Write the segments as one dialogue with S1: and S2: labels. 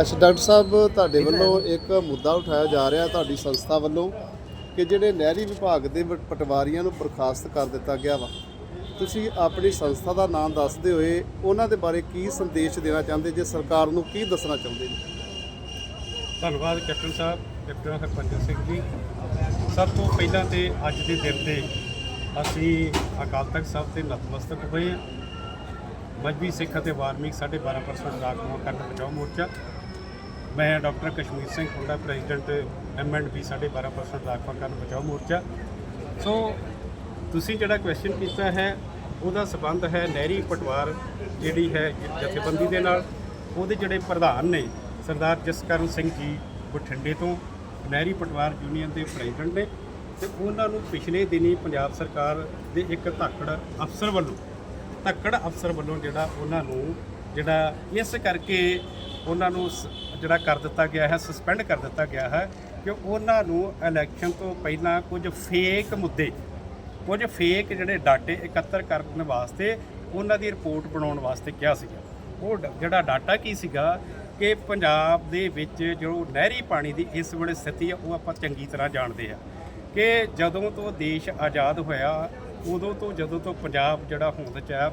S1: ਅੱਛਾ, ਡਾਕਟਰ ਸਾਹਿਬ, ਤੁਹਾਡੇ ਵੱਲੋਂ ਇੱਕ ਮੁੱਦਾ ਉਠਾਇਆ ਜਾ ਰਿਹਾ ਤੁਹਾਡੀ ਸੰਸਥਾ ਵੱਲੋਂ ਕਿ ਜਿਹੜੇ ਨਹਿਰੀ ਵਿਭਾਗ ਦੇ ਪਟਵਾਰੀਆਂ ਨੂੰ ਬਰਖਾਸਤ ਕਰ ਦਿੱਤਾ ਗਿਆ ਵਾ। ਤੁਸੀਂ ਆਪਣੀ ਸੰਸਥਾ ਦਾ ਨਾਮ ਦੱਸਦੇ ਹੋਏ ਉਹਨਾਂ ਦੇ ਬਾਰੇ ਕੀ ਸੰਦੇਸ਼ ਦੇਣਾ ਚਾਹੁੰਦੇ, ਜੇ ਸਰਕਾਰ ਨੂੰ ਕੀ ਦੱਸਣਾ ਚਾਹੁੰਦੇ ਨੇ?
S2: ਧੰਨਵਾਦ ਕੈਪਟਨ ਸਾਹਿਬ, ਕੈਪਟਨ ਹਰਪੰਜਰ ਸਿੰਘ ਜੀ। ਸਭ ਤੋਂ ਪਹਿਲਾਂ ਤੇ ਅੱਜ ਦੇ ਦਿਨ ਤੇ ਅਸੀਂ ਅਕਾਲ ਤਖਤ ਸਾਹਿਬ ਤੇ ਨਤਮਸਤਕ ਹੋਏ ਹਾਂ। ਮਜਬੀ ਸਿੱਖ ਅਤੇ ਵਾਰਮਿਕ 12.5% ਰਾਖਵਾਂ ਕਰਨ ਬਚਾਓ ਮੋਰਚਾ ਮੈਂ doctor Kashmir Singh Khunda, president M and B 12.5% ਰਾਖਵਾਂ ਕਰਨ ਬਚਾਓ ਮੋਰਚਾ। ਸੋ ਤੁਸੀਂ ਜਿਹੜਾ ਕੁਐਸਚਨ ਕੀਤਾ ਹੈ, ਉਹਦਾ ਸਬੰਧ ਹੈ ਨਹਿਰੀ ਪਟਵਾਰ ਜਿਹੜੀ ਹੈ ਜਥੇਬੰਦੀ ਦੇ ਨਾਲ। ਉਹਦੇ ਜਿਹੜੇ ਪ੍ਰਧਾਨ ਨੇ, ਸਰਦਾਰ ਜਸਕਰਨ ਸਿੰਘ ਜੀ ਬਠਿੰਡੇ ਤੋਂ, ਨਹਿਰੀ ਪਟਵਾਰ ਯੂਨੀਅਨ ਦੇ ਪ੍ਰੈਜ਼ੀਡੈਂਟ ਨੇ, ਤੇ ਉਹਨਾਂ ਨੂੰ ਪਿਛਲੇ ਦਿਨੀ ਪੰਜਾਬ ਸਰਕਾਰ ਦੇ ਇੱਕ ਧਾਕੜ ਅਫਸਰ ਵੱਲੋਂ, ਧੱਕੜ ਅਫਸਰ ਵੱਲੋਂ ਜਿਹੜਾ ਉਹਨਾਂ ਨੂੰ, ਜਿਹੜਾ ਇਸ ਕਰਕੇ ਉਹਨਾਂ ਨੂੰ ਸ- ਜਿਹੜਾ ਕਰ ਦਿੱਤਾ ਗਿਆ ਹੈ ਸਸਪੈਂਡ ਕਰ ਦਿੱਤਾ ਗਿਆ ਹੈ ਕਿ ਉਹਨਾਂ ਨੂੰ ਇਲੈਕਸ਼ਨ ਤੋਂ ਪਹਿਲਾਂ ਕੁਝ ਫੇਕ ਮੁੱਦੇ, ਕੁਝ ਫੇਕ ਜਿਹੜੇ ਡਾਟੇ ਇਕੱਤਰ ਕਰਨ ਵਾਸਤੇ ਉਹਨਾਂ ਦੀ ਰਿਪੋਰਟ ਬਣਾਉਣ ਵਾਸਤੇ ਕਿਹਾ ਸੀਗਾ। ਉਹ ਡ- ਜਿਹੜਾ ਡਾਟਾ ਕੀ ਸੀਗਾ ਕਿ ਪੰਜਾਬ ਦੇ ਵਿੱਚ ਜੋ ਨਹਿਰੀ ਪਾਣੀ ਦੀ ਇਸ ਵੇਲੇ ਸਥਿਤੀ ਹੈ, ਉਹ ਆਪਾਂ ਚੰਗੀ ਤਰ੍ਹਾਂ ਜਾਣਦੇ ਆ ਕਿ ਜਦੋਂ ਤੋਂ ਦੇਸ਼ ਆਜ਼ਾਦ ਹੋਇਆ ਉਦੋਂ ਤੋਂ ਜਦੋਂ ਤੋਂ ਪੰਜਾਬ ਜਿਹੜਾ ਹੋਂਦ ਚ ਆਇਆ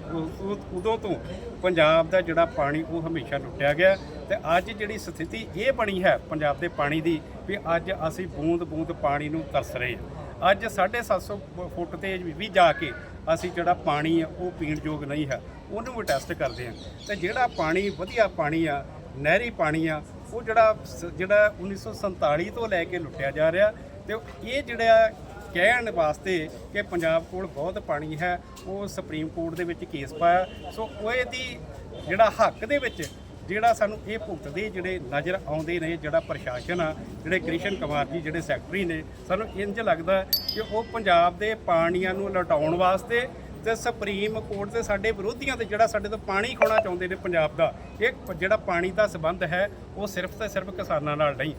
S2: ਉਦੋਂ ਤੋਂ ਪੰਜਾਬ ਦਾ ਜਿਹੜਾ ਪਾਣੀ ਉਹ ਹਮੇਸ਼ਾ ਲੁੱਟਿਆ ਗਿਆ ਤੇ ਅੱਜ ਜਿਹੜੀ ਸਥਿਤੀ ਇਹ ਬਣੀ ਹੈ ਪੰਜਾਬ ਦੇ ਪਾਣੀ ਦੀ ਵੀ ਅੱਜ ਅਸੀਂ ਬੂੰਦ ਬੂੰਦ ਪਾਣੀ ਨੂੰ ਤਰਸ ਰਹੇ ਹਾਂ। ਅੱਜ 750 ਫੁੱਟ ਤੇ ਵੀ ਜਾ ਕੇ ਅਸੀਂ ਜਿਹੜਾ ਪਾਣੀ ਆ, ਉਹ ਪੀਣ ਯੋਗ ਨਹੀਂ ਹੈ, ਉਹਨੂੰ ਵੀ ਟੈਸਟ ਕਰਦੇ ਹਾਂ। ਤੇ ਜਿਹੜਾ ਪਾਣੀ, ਵਧੀਆ ਪਾਣੀ ਆ, ਨਹਿਰੀ ਪਾਣੀ ਆ, ਉਹ ਜਿਹੜਾ ਸ- ਜਿਹੜਾ 1947 ਤੋਂ ਲੈ ਕੇ ਲੁੱਟਿਆ ਜਾ ਰਿਹਾ ਤੇ ਇਹ ਜਿਹੜਾ ਕਹਿਣ ਵਾਸਤੇ ਕਿ ਪੰਜਾਬ ਕੋਲ ਬਹੁਤ ਪਾਣੀ ਹੈ, ਉਹ ਸੁਪਰੀਮ ਕੋਰਟ ਦੇ ਵਿੱਚ ਕੇਸ ਪਾਇਆ। ਸੋ ਉਹ ਇਹਦੀ ਜਿਹੜਾ ਹੱਕ ਦੇ ਵਿੱਚ ਜਿਹੜਾ ਸਾਨੂੰ ਇਹ ਭੁਗਤਦੇ ਜਿਹੜੇ ਨਜ਼ਰ ਆਉਂਦੇ ਨੇ, ਜਿਹੜਾ ਪ੍ਰਸ਼ਾਸਨ ਆ, ਜਿਹੜੇ ਕ੍ਰਿਸ਼ਨ ਕੁਮਾਰ ਜੀ, ਜਿਹੜੇ ਸੈਕਟਰੀ ਨੇ, ਸਾਨੂੰ ਇੰਜ ਲੱਗਦਾ ਕਿ ਉਹ ਪੰਜਾਬ ਦੇ ਪਾਣੀਆਂ ਨੂੰ ਲਟਾਉਣ ਵਾਸਤੇ ਤੇ ਸੁਪਰੀਮ ਕੋਰਟ ਦੇ ਸਾਡੇ ਵਿਰੋਧੀਆਂ ਤੇ ਜਿਹੜਾ ਸਾਡੇ ਤੋਂ ਪਾਣੀ ਖੋਣਾ ਚਾਹੁੰਦੇ ਨੇ ਪੰਜਾਬ ਦਾ, ਇਹ ਜਿਹੜਾ ਪਾਣੀ ਦਾ ਸਬੰਧ ਹੈ, ਉਹ ਸਿਰਫ ਤੇ ਸਿਰਫ ਕਿਸਾਨਾਂ ਨਾਲ ਨਹੀਂ।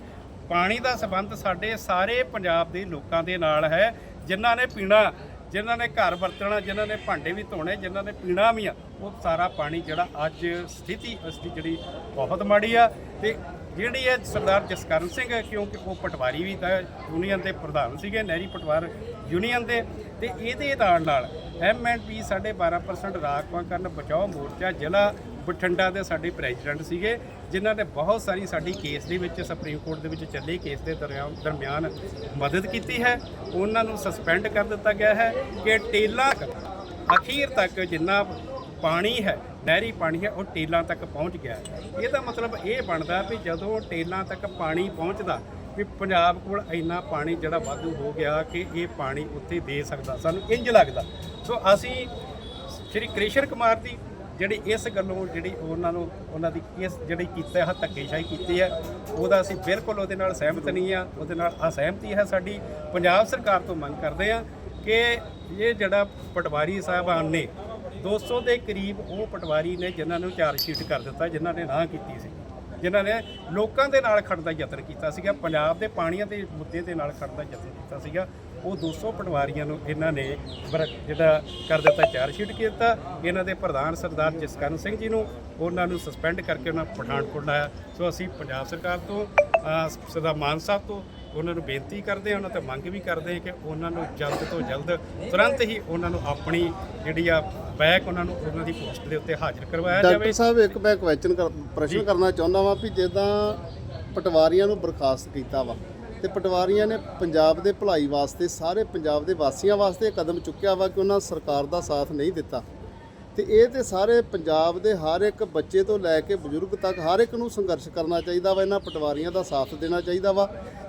S2: ਪਾਣੀ ਦਾ ਸਬੰਧ ਸਾਡੇ ਸਾਰੇ ਪੰਜਾਬ ਦੇ ਲੋਕਾਂ ਦੇ ਨਾਲ ਹੈ। ਜਿਨ੍ਹਾਂ ਨੇ ਪੀਣਾ, ਜਿਨ੍ਹਾਂ ਨੇ ਘਰ ਵਰਤਣਾ, ਜਿਨ੍ਹਾਂ ਨੇ ਭਾਂਡੇ ਵੀ ਧੋਣੇ, ਜਿਨ੍ਹਾਂ ਨੇ ਪੀਣਾ ਵੀ ਆ, ਉਹ ਸਾਰਾ ਪਾਣੀ ਜਿਹੜਾ ਅੱਜ ਸਥਿਤੀ ਉਸ ਦੀ ਜਿਹੜੀ ਬਹੁਤ ਮਾੜੀ ਆ। ਤੇ ਜਿਹੜੀ ਹੈ ਸਰਦਾਰ ਜਸਕਰਨ ਸਿੰਘ, ਕਿਉਂਕਿ ਉਹ ਪਟਵਾਰੀ ਵੀ ਤਾਂ ਯੂਨੀਅਨ ਦੇ ਪ੍ਰਧਾਨ ਸੀਗੇ, ਨਹਿਰੀ ਪਟਵਾਰ ਯੂਨੀਅਨ ਦੇ, ਤੇ ਇਹਦੇ ਨਾਲ ਨਾਲ ਐਮਐਨਪੀ 12.5% ਰਾਖਵਾਂ ਕਰਨ ਬਚਾਓ ਮੋਰਚਾ ਜ਼ਿਲ੍ਹਾ ਬਠਿੰਡਾ ਦੇ ਸਾਡੇ ਪ੍ਰੈਜ਼ੀਡੈਂਟ ਸੀਗੇ, ਜਿਨ੍ਹਾਂ ਨੇ ਬਹੁਤ ਸਾਰੀ ਸਾਡੀ ਕੇਸ ਦੇ ਵਿੱਚ, ਸੁਪਰੀਮ ਕੋਰਟ ਦੇ ਵਿੱਚ ਚੱਲੇ ਕੇਸ ਦੇ ਦਰਮਿਆਨ ਦਰਮਿਆਨ ਮਦਦ ਕੀਤੀ ਹੈ। ਉਹਨਾਂ ਨੂੰ ਸਸਪੈਂਡ ਕਰ ਦਿੱਤਾ ਗਿਆ ਹੈ ਕਿ ਟੇਲਾ ਅਖੀਰ ਤੱਕ ਜਿੰਨਾ ਪਾਣੀ ਹੈ, ਨਹਿਰੀ ਪਾਣੀ ਹੈ, ਉਹ ਟੇਲਾਂ ਤੱਕ ਪਹੁੰਚ ਗਿਆ ਇਹਦਾ ਮਤਲਬ ਇਹ ਬਣਦਾ ਵੀ ਜਦੋਂ ਟੇਲਾਂ ਤੱਕ ਪਾਣੀ ਪਹੁੰਚਦਾ, ਵੀ ਪੰਜਾਬ ਕੋਲ ਇੰਨਾ ਪਾਣੀ ਜਿਹੜਾ ਵਾਧੂ ਹੋ ਗਿਆ ਕਿ ਇਹ ਪਾਣੀ ਉੱਥੇ ਦੇ ਸਕਦਾ, ਸਾਨੂੰ ਇੰਜ ਲੱਗਦਾ। ਸੋ ਅਸੀਂ ਸ਼੍ਰੀ ਕ੍ਰਿਸ਼ਨ ਕੁਮਾਰ ਦੀ ਜਿਹੜੀ ਇਸ ਗੱਲੋਂ ਜਿਹੜੀ ਉਹਨਾਂ ਨੂੰ ਉਹਨਾਂ ਦੀ ਇਸ ਜਿਹੜੀ ਕੀਤਾ ਹੈ, ਧੱਕੇਸ਼ਾਹੀ ਕੀਤੀ ਹੈ, ਉਹਦਾ ਅਸੀਂ ਬਿਲਕੁਲ ਉਹਦੇ ਨਾਲ ਸਹਿਮਤ ਨਹੀਂ ਆ ਉਹਦੇ ਨਾਲ ਅਸਹਿਮਤੀ ਹੈ ਸਾਡੀ। ਪੰਜਾਬ ਸਰਕਾਰ ਤੋਂ ਮੰਗ ਕਰਦੇ ਆ ਕਿ ਇਹ ਜਿਹੜਾ ਪਟਵਾਰੀ ਸਾਹਿਬਾਨ ਨੇ 200 ਦੇ ਕਰੀਬ ਉਹ ਪਟਵਾਰੀ ਨੇ ਜਿਨ੍ਹਾਂ ਨੂੰ ਚਾਰਜ ਸ਼ੀਟ ਕਰ ਦਿੱਤਾ, ਜਿਨ੍ਹਾਂ ਨੇ ਨਾ ਕੀਤੀ ਸੀ। ਜਿਨ੍ਹਾਂ ਨੇ ਲੋਕਾਂ ਦੇ ਨਾਲ ਖੜਨ ਦਾ ਯਤਨ ਕੀਤਾ ਸੀਗਾ। ਪੰਜਾਬ ਦੇ ਪਾਣੀਆਂ ਦੇ ਮੁੱਦੇ ਦੇ ਨਾਲ ਖੜਨ ਦਾ ਯਤਨ ਕੀਤਾ ਸੀਗਾ। ਉਹ 200 ਪਟਵਾਰੀਆਂ ਨੂੰ ਇਹਨਾਂ ਨੇ ਜਿਹੜਾ ਕਰ ਦਿੱਤਾ ਚਾਰਜ ਸ਼ੀਟ ਕੀਤਾ ਇਹਨਾਂ ਦੇ ਪ੍ਰਧਾਨ ਸਰਦਾਰ ਜਸਕਰਨ ਸਿੰਘ ਜੀ ਨੂੰ ਉਹਨਾਂ ਨੂੰ ਸਸਪੈਂਡ ਕਰਕੇ ਉਹਨਾਂ ਪਠਾਨਕੋਟ ਲਾਇਆ। ਸੋ ਅਸੀਂ ਪੰਜਾਬ ਸਰਕਾਰ ਤੋਂ ਅਹ, ਸਰਦਾਰ ਮਾਨ ਸਾਹਿਬ ਤੋਂ ਉਹਨਾਂ ਨੂੰ ਬੇਨਤੀ ਕਰਦੇ ਹਾਂ ਉਹਨਾਂ ਤੇ ਮੰਗ ਵੀ ਕਰਦੇ ਹਾਂ ਕਿ ਉਹਨਾਂ ਨੂੰ ਜਲਦ ਤੋਂ ਜਲਦ ਤੁਰੰਤ ਹੀ ਉਹਨਾਂ ਨੂੰ ਆਪਣੀ ਜਿਹੜੀ ਆ ਬੈਕ ਉਹਨਾਂ ਨੂੰ ਉਹਨਾਂ ਦੀ ਪੋਸਟ ਦੇ ਉੱਤੇ ਹਾਜ਼ਰ ਕਰਵਾਇਆ ਜਾਵੇ।
S1: ਡਾਕਟਰ ਸਾਹਿਬ ਇੱਕ ਮੈਂ ਕੁਐਸਚਨ ਪ੍ਰਸ਼ਨ ਕਰਨਾ ਚਾਹੁੰਦਾ ਵਾਂ ਵੀ ਜਿੱਦਾਂ ਪਟਵਾਰੀਆਂ ਨੂੰ ਬਰਖਾਸਤ ਕੀਤਾ ਵਾ ਤੇ ਪਟਵਾਰੀਆਂ ਨੇ ਪੰਜਾਬ ਦੇ ਭਲਾਈ ਵਾਸਤੇ ਸਾਰੇ ਪੰਜਾਬ ਦੇ ਵਾਸੀਆਂ ਵਾਸਤੇ ਕਦਮ ਚੁੱਕਿਆ ਵਾ ਕਿ ਉਹਨਾਂ ਸਰਕਾਰ ਦਾ ਸਾਥ ਨਹੀਂ ਦਿੱਤਾ। ਤੇ ਇਹ ਤੇ ਸਾਰੇ ਪੰਜਾਬ ਦੇ ਹਰ ਇੱਕ ਬੱਚੇ ਤੋਂ ਲੈ ਕੇ ਬਜ਼ੁਰਗ ਤੱਕ ਹਰ ਇੱਕ ਨੂੰ ਸੰਘਰਸ਼ ਕਰਨਾ ਚਾਹੀਦਾ ਵਾ ਇਹਨਾਂ ਪਟਵਾਰੀਆਂ ਦਾ ਸਾਥ ਦੇਣਾ ਚਾਹੀਦਾ ਵਾ।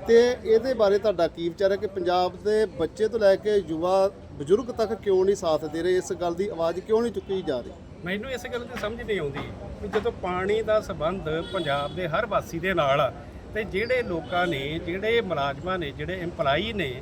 S1: ਤੇ ਇਹਦੇ ਬਾਰੇ ਤੁਹਾਡਾ ਕੀ ਵਿਚਾਰ ਹੈ ਕਿ ਪੰਜਾਬ ਦੇ ਬੱਚੇ ਤੋਂ ਲੈ ਕੇ ਯੁਵਾ ਬਜ਼ੁਰਗ ਤੱਕ ਕਿਉਂ ਨਹੀਂ ਸਾਥ ਦੇ ਰਹੇ? ਇਸ ਗੱਲ ਦੀ ਆਵਾਜ਼ ਕਿਉਂ ਨਹੀਂ ਚੁੱਕੀ ਜਾ ਰਹੀ?
S2: ਮੈਨੂੰ ਇਸ ਗੱਲ ਦੀ ਸਮਝ ਨਹੀਂ ਆਉਂਦੀ ਕਿ ਜਦੋਂ ਪਾਣੀ ਦਾ ਸੰਬੰਧ ਪੰਜਾਬ ਦੇ ਹਰ ਵਾਸੀ ਦੇ ਨਾਲ ਆ, ਤੇ ਜਿਹੜੇ ਲੋਕਾਂ ਨੇ, ਜਿਹੜੇ ਮੁਲਾਜ਼ਮਾਂ ਨੇ, ਜਿਹੜੇ EMPLOYE ਨੇ,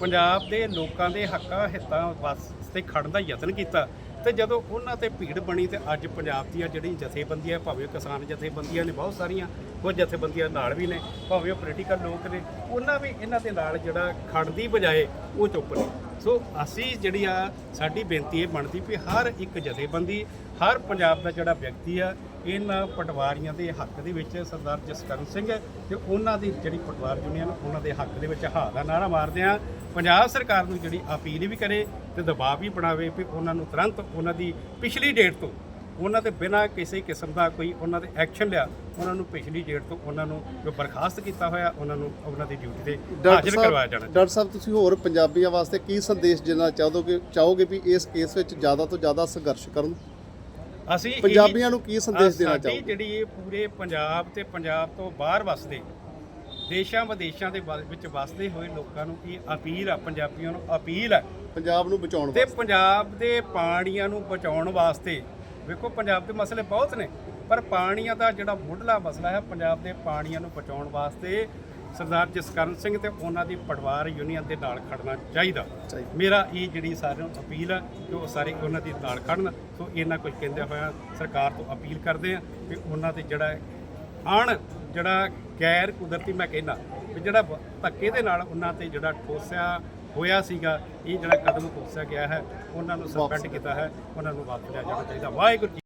S2: ਪੰਜਾਬ ਦੇ ਲੋਕਾਂ ਦੇ ਹੱਕਾਂ, ਹਿੱਤਾਂ ਵਾਸਤੇ ਖੜਨ ਦਾ ਯਤਨ ਕੀਤਾ, ਤੇ ਜਦੋਂ ਉਹਨਾਂ ਤੇ ਭੀੜ ਬਣੀ ਤੇ ਅੱਜ ਪੰਜਾਬ ਦੀਆਂ ਜਿਹੜੀ ਜਥੇਬੰਦੀਆਂ, ਭਾਵੇਂ ਕਿਸਾਨ ਜਥੇਬੰਦੀਆਂ ਨੇ, ਬਹੁਤ ਸਾਰੀਆਂ, ਕੁਝ ਜਥੇਬੰਦੀਆਂ ਨਾਲ ਵੀ ਨੇ, ਭਾਵੇਂ ਉਹ ਪੋਲੀਟੀਕਲ ਲੋਕ ਨੇ, ਉਹਨਾਂ ਵੀ ਇਹਨਾਂ ਦੇ ਨਾਲ ਜਿਹੜਾ ਖੜਨ ਦੀ ਬਜਾਏ ਉਹ ਚੁੱਪ ਨੇ। ਸੋ ਅਸੀਂ ਜਿਹੜੀ ਆ, ਸਾਡੀ ਬੇਨਤੀ ਇਹ ਬਣਦੀ ਵੀ ਹਰ ਇੱਕ ਜਥੇਬੰਦੀ, ਹਰ ਪੰਜਾਬ ਦਾ ਜਿਹੜਾ ਵਿਅਕਤੀ ਆ, ਇਹਨਾਂ ਪਟਵਾਰੀਆਂ ਦੇ ਹੱਕ ਦੇ ਵਿੱਚ ਸਰਦਾਰ ਜਸਕਰਨ ਸਿੰਘ ਤੇ ਉਹਨਾਂ ਦੀ ਜਿਹੜੀ ਪਟਵਾਰ ਯੂਨੀਅਨ, ਉਹਨਾਂ ਦੇ ਹੱਕ ਦੇ ਵਿੱਚ ਹਾ ਦਾ ਨਾਰਾ ਮਾਰਦੇ ਆ ਪੰਜਾਬ ਸਰਕਾਰ ਨੂੰ ਜਿਹੜੀ ਅਪੀਲ ਵੀ ਕਰੇ ਤੇ ਦਬਾਅ ਵੀ ਬਣਾਵੇ ਵੀ ਉਹਨਾਂ ਨੂੰ ਤੁਰੰਤ ਉਹਨਾਂ ਦੀ ਪਿਛਲੀ ਡੇਟ ਤੋਂ ਉਹਨਾਂ ਤੇ ਬਿਨਾਂ ਕਿਸੇ ਕਿਸਮ ਦਾ ਕੋਈ ਉਹਨਾਂ ਦੇ ਐਕਸ਼ਨ ਲਿਆ ਉਹਨਾਂ ਨੂੰ ਪਿਛਲੀ ਡੇਟ ਤੋਂ ਉਹਨਾਂ ਨੂੰ ਜੋ ਬਰਖਾਸਤ ਕੀਤਾ ਹੋਇਆ ਉਹਨਾਂ ਨੂੰ ਉਹਨਾਂ ਦੀ ਡਿਊਟੀ ਤੇ ਹਾਜ਼ਰ ਕਰਵਾਇਆ ਜਾਣਾ
S1: ਡਾਕਟਰ ਸਾਹਿਬ ਤੁਸੀਂ ਹੋਰ ਪੰਜਾਬੀਆਂ ਵਾਸਤੇ ਕੀ ਸੰਦੇਸ਼ ਦੇਣਾ ਚਾਹੋਗੇ ਚਾਹੋਗੇ ਵੀ ਇਸ ਕੇਸ ਵਿੱਚ ਜ਼ਿਆਦਾ ਤੋਂ ਜ਼ਿਆਦਾ ਸੰਘਰਸ਼ ਕਰਨ?
S2: ਅਸੀਂ
S1: ਪੰਜਾਬੀਆਂ ਨੂੰ ਕੀ ਸੰਦੇਸ਼ ਦੇਣਾ ਚਾਹੋਗੇ?
S2: ਜਿਹੜੀ ਇਹ ਪੂਰੇ ਪੰਜਾਬ ਤੇ ਪੰਜਾਬ ਤੋਂ ਬਾਹਰ ਵਸਦੇ ਦੇਸ਼ਾਂ ਵਿਦੇਸ਼ਾਂ ਦੇ ਵਿੱਚ ਵਸਦੇ ਹੋਏ ਲੋਕਾਂ ਨੂੰ ਇਹ ਅਪੀਲ ਆ ਪੰਜਾਬੀਆਂ ਨੂੰ ਅਪੀਲ ਹੈ
S1: ਪੰਜਾਬ ਨੂੰ ਬਚਾਉਣ
S2: ਤੇ
S1: ਵਾਸਤੇ।
S2: ਪੰਜਾਬ ਦੇ ਪਾਣੀਆਂ ਨੂੰ ਬਚਾਉਣ ਵਾਸਤੇ ਵੇਖੋ ਪੰਜਾਬ ਦੇ ਮਸਲੇ ਬਹੁਤ ਨੇ ਪਰ ਪਾਣੀਆਂ ਦਾ ਜਿਹੜਾ ਮੁੱਢਲਾ ਮਸਲਾ ਹੈ ਪੰਜਾਬ ਦੇ ਪਾਣੀਆਂ ਨੂੰ ਬਚਾਉਣ ਵਾਸਤੇ ਸਰਦਾਰ ਜਸਕਰਨ ਸਿੰਘ ਤੇ ਉਹਨਾਂ ਦੀ ਪਟਵਾਰ ਯੂਨੀਅਨ ਦੇ ਨਾਲ ਖੜਨਾ ਚਾਹੀਦਾ। ਮੇਰਾ ਇਹ ਜਿਹੜੀ ਸਾਰਿਆਂ ਨੂੰ ਅਪੀਲ ਹੈ ਕਿ ਉਹ ਸਾਰੇ ਉਹਨਾਂ ਦੀ ਨਾਲ ਖੜਨ ਸੋ ਇਹਨਾਂ ਕੁਝ ਕਹਿੰਦੇ ਹੋਇਆ ਸਰਕਾਰ ਤੋਂ ਅਪੀਲ ਕਰਦੇ ਆ ਕਿ ਉਹਨਾਂ ਤੇ ਜਿਹੜਾ ਆਣ ਜਿਹੜਾ ਗੈਰ ਕੁਦਰਤੀ ਮੈਂ ਕਹਿੰਦਾ ਵੀ ਜਿਹੜਾ ਧੱਕੇ ਦੇ ਨਾਲ ਉਹਨਾਂ ਤੇ ਜਿਹੜਾ ਠੋਸਿਆ ਹੋਇਆ ਸੀਗਾ ਇਹ ਜਿਹੜਾ ਕਦਮ ਠੋਸਿਆ ਗਿਆ ਹੈ ਉਹਨਾਂ ਨੂੰ ਸਸਪੈਂਡ ਕੀਤਾ ਹੈ ਉਹਨਾਂ ਨੂੰ ਵਾਪਸ ਲਿਆ ਜਾਣਾ ਚਾਹੀਦਾ। ਵਾਹਿਗੁਰੂ